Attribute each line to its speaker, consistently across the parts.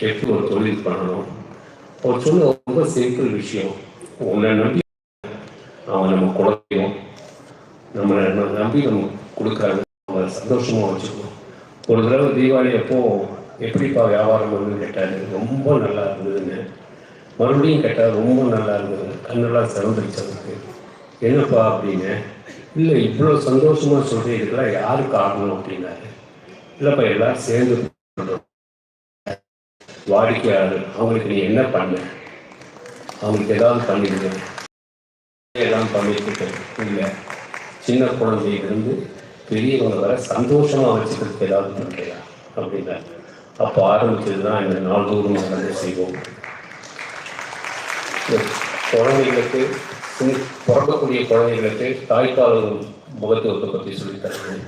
Speaker 1: எப்படி ஒரு தொழில் பண்ணணும்? அவர் சொன்ன ரொம்ப சிம்பிள் விஷயம். உன்னை நம்பி அவன் நம்ம குழந்தையும் நம்மளை நம்ம நம்பி நம்ம கொடுக்குறாங்க அவங்களை சந்தோஷமா வச்சுக்கணும். ஒரு தடவை தீபாவளி அப்போ எப்படிப்பா வியாபாரம் வந்து கேட்டாரு. ரொம்ப நல்லா இருந்ததுன்னு. மறுபடியும் கேட்டால் ரொம்ப நல்லா இருந்தது கண்ணெல்லாம் சிறந்துருச்சு அவருக்கு. என்னப்பா அப்படின்னு. இல்லை இவ்வளோ சந்தோஷமா சொல்றீங்க இதுக்கெல்லாம் யாரு காரணம் அப்படின்னாரு. இல்லைப்பா எல்லாரும் சேர்ந்து வாடிக்கையாளர் அவங்களுக்கு நீ என்ன பண்ண? அவங்களுக்கு ஏதாவது பண்ணிடுங்க. எல்லாம் பண்ணிட்டு இல்லை சின்ன குழந்தையிலிருந்து பெரியவங்க வர சந்தோஷமா வச்சுக்கிறதுக்கு ஏதாவது பண்றியா அப்படின்னா. அப்போ ஆரம்பிச்சது தான் இந்த நாள்தோறும் நடந்து செய்வோம். குழந்தைகளுக்கு பிறக்கக்கூடிய குழந்தைகளுக்கு தாய்ப்பால் முகத்துவத்தை பற்றி சொல்லித்தரேன்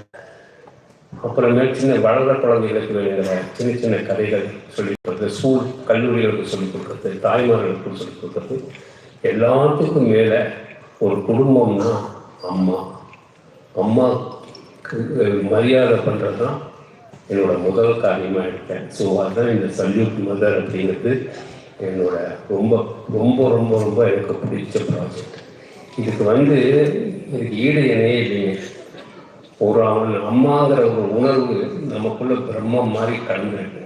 Speaker 1: அப்புறமே சின்ன வளர்ற குழந்தைகளுக்கு வேணுங்கிற சின்ன சின்ன கதைகள் சொல்லி கொடுக்கறது ஸ்கூல் கல்லூரிகளுக்கு சொல்லிக் கொடுக்கறது தாய்மார்களுக்கு சொல்லிக் கொடுக்கறது எல்லாத்துக்கும் மேலே ஒரு குடும்பம்னா அம்மா. அம்மாக்கு மரியாதை பண்ணுறது தான் என்னோட முதல் காரியமாக எடுத்தேன் ஸோ அதுதான் இந்த சல்யூட் மதர் அப்படிங்கிறது என்னோட ரொம்ப ரொம்ப ரொம்ப ரொம்ப எனக்கு பிடிச்ச ப்ராஜெக்ட் இதுக்கு வந்து இதுக்கு ஈடு இணையே இல்லைங்க. ஒரு அவன் அம்மாங்கிற ஒரு உணர்வு நமக்குள்ள பிரம்மம் மாதிரி கலந்துருக்கு.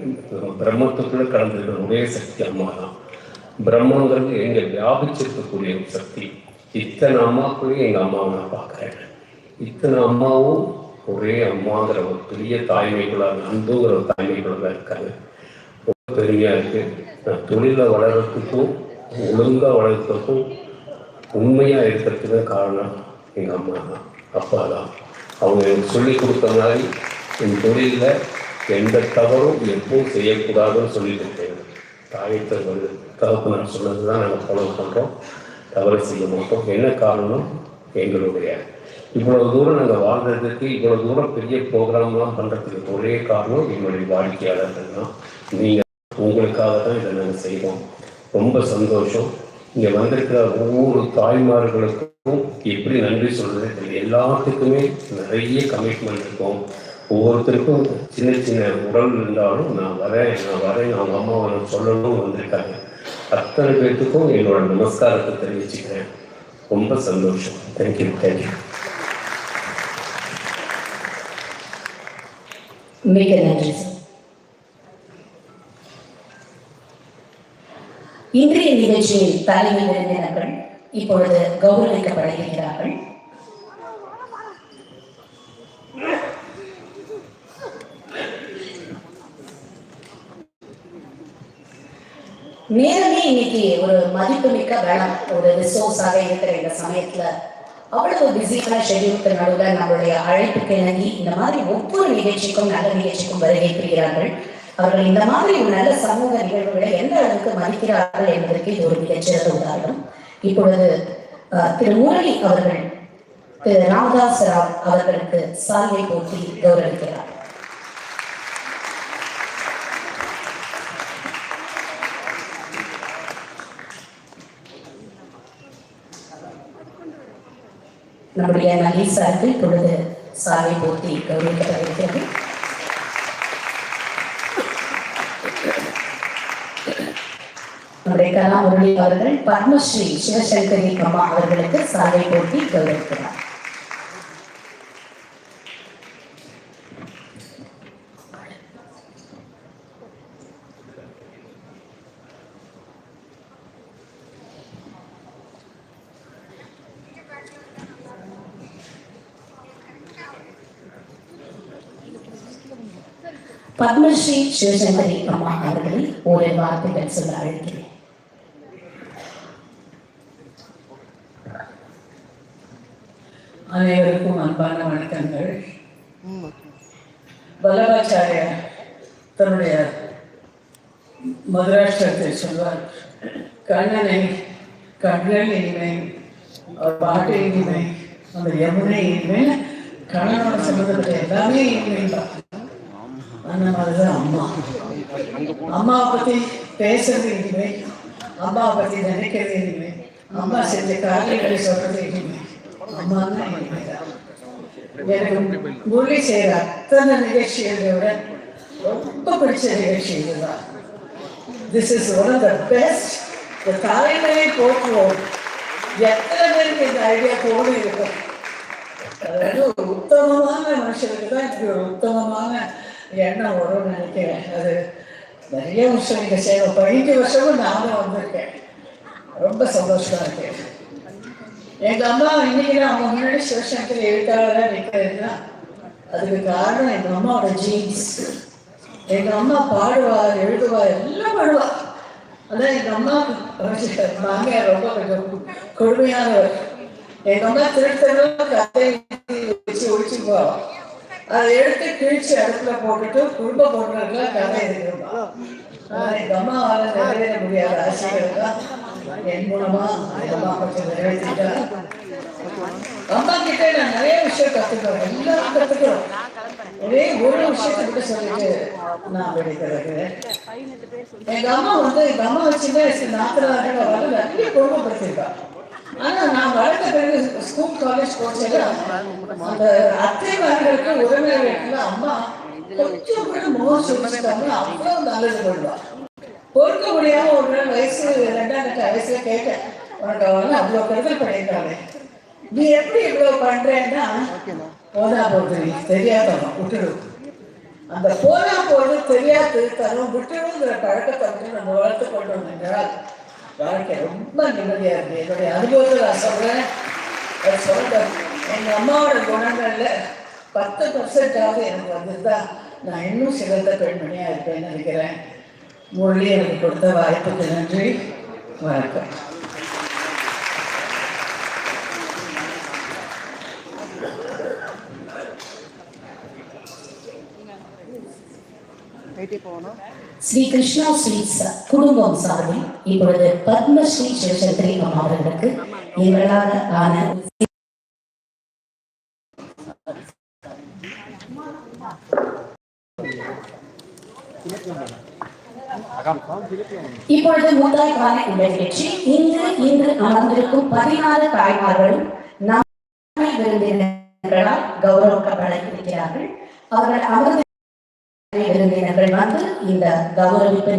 Speaker 1: பிரம்மத்துக்குள்ள கலந்துருக்கிற ஒரே சக்தி அம்மா தான் பிரம்மங்கிறது எங்க வியாபிச்சிருக்கக்கூடிய ஒரு சக்தி. இத்தனை அம்மாக்குள்ளேயும் எங்க அம்மாவை நான் பார்க்குறேன். இத்தனை அம்மாவும் ஒரே அம்மாங்கிற ஒரு பெரிய தாய்மைக்குள்ள அன்புங்கிற ஒரு தாய்மைக்குள்ள தான் இருக்காங்க. ரொம்ப பெருமையா இருக்கு. நான் தொழிலை வளர்றதுக்கும் ஒழுங்கா வளர்றதுக்கும் உண்மையா இருக்கிறதுக்கு காரணம் எங்க அம்மா தான் அப்பா தான் அவங்க எனக்கு சொல்லி கொடுத்த மாதிரி என் தொழிலில் எந்த தவறும் எப்பவும் செய்யக்கூடாதுன்னு சொல்லி கொடுத்தேன் தாயத்தை தகப்பு நான் சொன்னது தான் நாங்கள் ஃபாலோ பண்ணுறோம் தவறு செய்ய மாட்டோம். என்ன காரணம்? எங்களுடைய. இவ்வளவு தூரம் நாங்கள் வாழ்றதுக்கு இவ்வளவு தூரம் பெரிய ப்ரோக்ராம்லாம் பண்ணுறதுக்கு ஒரே காரணம் எங்களுடைய வாடிக்கையாளர்கள் தான். நீங்கள் உங்களுக்காக தான் இதை நாங்கள் செய்வோம் ரொம்ப சந்தோஷம். இங்கே வந்திருக்கிற ஒவ்வொரு தாய்மார்களுக்கும் எப்படி நன்றி சொல்றது? எல்லாத்துக்குமே நிறைய கமிட்மெண்ட் இருக்கும். ஒவ்வொருத்தருக்கும் சின்ன சின்ன உடல் இருந்தாலும் நான் வரேன் நான் வரேன் அவங்க அம்மாவை நான் சொல்லணும் வந்திருக்காங்க. அத்தனை பேர்த்துக்கும் என்னோட நமஸ்காரத்தை தெரிவிச்சுக்கிறேன். ரொம்ப சந்தோஷம். தேங்க்யூ தேங்க்யூ
Speaker 2: மிக நன்றி இன்றைய நிகழ்ச்சியில் தலைமை விருந்தினர்கள் இப்பொழுது கௌரவிக்கப்பட இருக்கிறார்கள் நேரமே இன்னைக்கு ஒரு மதிப்புமிக்க வேளம் ஒரு ரிசோர்ஸாக இருக்கிற இந்த சமயத்துல அவ்வளவு பிஸியான ஷெடியூலுக்கு நடுவில் நம்மளுடைய அழைப்புக்கு இணங்கி இந்த மாதிரி ஒவ்வொரு நிகழ்ச்சிக்கும் நல்ல நிகழ்ச்சிக்கும் வருகை புரிகிறார்கள். அவர்கள் இந்த மாதிரி ஒரு நல்ல சமூக நிகழ்வுகளை எந்த அளவுக்கு மதிக்கிறார்கள் என்பதற்கு இது ஒரு மிகச்சிறந்த உதாரணம். இப்பொழுது திரு முரளி அவர்கள் திரு ராமதாஸ் ராவ் அவர்களுக்கு சால்வை போட்டி கௌரவிக்கிறார். நம்முடைய நலீசாருக்கு இப்பொழுது சாலை போட்டி கௌரவிக்கப்பட்டிருக்கிறது நம்முடைய கலா முரளி அவர்கள் பத்மஸ்ரீ சிவசங்கரி அம்மா அவர்களுக்கு சாலை போட்டி கௌரவிக்கிறார். பத்மஸ்ரீ சிவசங்கரி அம்மா அவர்களை ஒரு வார்த்தைகள் சொல்ல அழைக்கிறேன்.
Speaker 3: அனைவருக்கும் அன்பான வணக்கங்கள். வல்லபாச்சாரியா தன்னுடைய மதுராஷ்டிரத்தை சொல்வார் கண்ணனை கண்ணன் இனிமை அவர் பாட்டு இனிமை அந்த யமுனை இனிமை கண்ணனோட சம்மந்தப்பட்ட எல்லாமே இனிமை தான் அந்த மாதிரிதான் அம்மா. அம்மாவை பத்தி பேசுறது இனிமை அம்மாவை பத்தி நினைக்கிறது இனிமை அம்மா செஞ்ச காரியங்களை சொல்றது இனிமை எனக்கு முரளி செய்யற அத்தனை நிகழ்ச்சிகளை விட ரொம்ப பிடிச்ச நிகழ்ச்சி இதுதான் this is one of the best இந்த தலைமையை போக்குவோம் எத்தனை பேருக்கு இந்த ஐடியா போகணும் இருக்கும் அதாவது ஒரு உத்தமமான மனுஷனுக்கு தான் இப்படி ஒரு உத்தமமான எண்ணம் வரும்னு நினைக்கிறேன் அது நிறைய வருஷம் நீங்கள் சேவை பதினஞ்சு வருஷமும் நானும் வந்திருக்கேன் ரொம்ப சந்தோஷமா இருக்கேன் எங்க அம்மா இன்னைக்கு நான் அவங்க முன்னாடி சிவசங்கர் எழுத்தாளராக நிற்கிறதுனா அதுக்கு காரணம் எங்க அம்மாவோட ஜீன்ஸ் எங்க அம்மா பாடுவா எழுதுவா எல்லாம் பாடுவா. அதான் எங்க அம்மா மாமியார் ரொம்ப கொஞ்சம் கொடுமையானவர். எங்க அம்மா திருத்தெல்லாம் கதை வச்சு ஒழிச்சு போவோம் அதை எடுத்து கிழிச்சு அடுப்புல போட்டுட்டு குடும்ப பொண்ணுக்கெல்லாம் கதை எழுதிருப்பா ஆனா எங்க அம்மாவால நிறைவேற முடியாத ஆசைகள் தான். என் மூலமா அம்மா கொஞ்சம் நிறைவேற்றிட்டா அம்மா கிட்ட நான் நிறைய விஷயம் கத்துக்கிறோம் எல்லாம் கத்துக்கிறோம் ஒரே ஒரு விஷயத்தை மட்டும் சொல்லிட்டு நான் எங்க அம்மா வந்து எங்க அம்மா சின்ன வயசு நிறைய ஆனா நான் வளர்ந்த பிறகு ஸ்கூல் காலேஜ் போச்சல அந்த உறவினர்களுக்கு அம்மா கொஞ்சம் கூட முகம் சொல்லிட்டாங்க அவ்வளவு நல்லது பண்ணுவா பொறுக்க முடியாம ஒரு நாள் வயசு ரெண்டாம் கட்ட வயசுல கேட்டேன். உனக்கு அவங்க அவ்வளவு கருதல் பண்ணியிருக்காங்க நீ எப்படி இவ்வளவு பண்றேன்னா போதா போகுது நீ தெரியாதவன் விட்டுடு. அந்த போதா போது தெரியாது தரும் விட்டுடுங்கிற பழக்கத்தை வந்து நம்ம வளர்த்து கொண்டு வந்தால் வாழ்க்கை ரொம்ப நிம்மதியா இருக்கு. என்னுடைய அனுபவத்தை நான் சொல்றேன். சொல்றேன். எங்க அம்மாவோட குணங்கள்ல பத்து பர்சன்டாவது எனக்கு வந்திருந்தா நான் இன்னும் சிறந்த பெண்மணியா இருப்பேன்னு நினைக்கிறேன். மொழி எனக்கு கொடுத்த வாய்ப்புக்கு நன்றி. வணக்கம்.
Speaker 2: ஸ்ரீ கிருஷ்ணா ஸ்ரீ குடும்பம் சார்பில் இப்பொழுது பத்மஸ்ரீ சேஷத்ரி அவர்களுக்கு எங்களால் ஆன இப்பொழுது முத்தாய் கால நிகழ்ச்சி இன்று இன்று அமர்ந்திருக்கும் பதினாறு தாய்மார்களும் நம்மை விருந்தினர்களால் கௌரவிக்கப்பட இருக்கிறார்கள். அவர்கள் அமர்ந்து விருந்தினர்கள் வந்து இந்த கௌரவிப்பு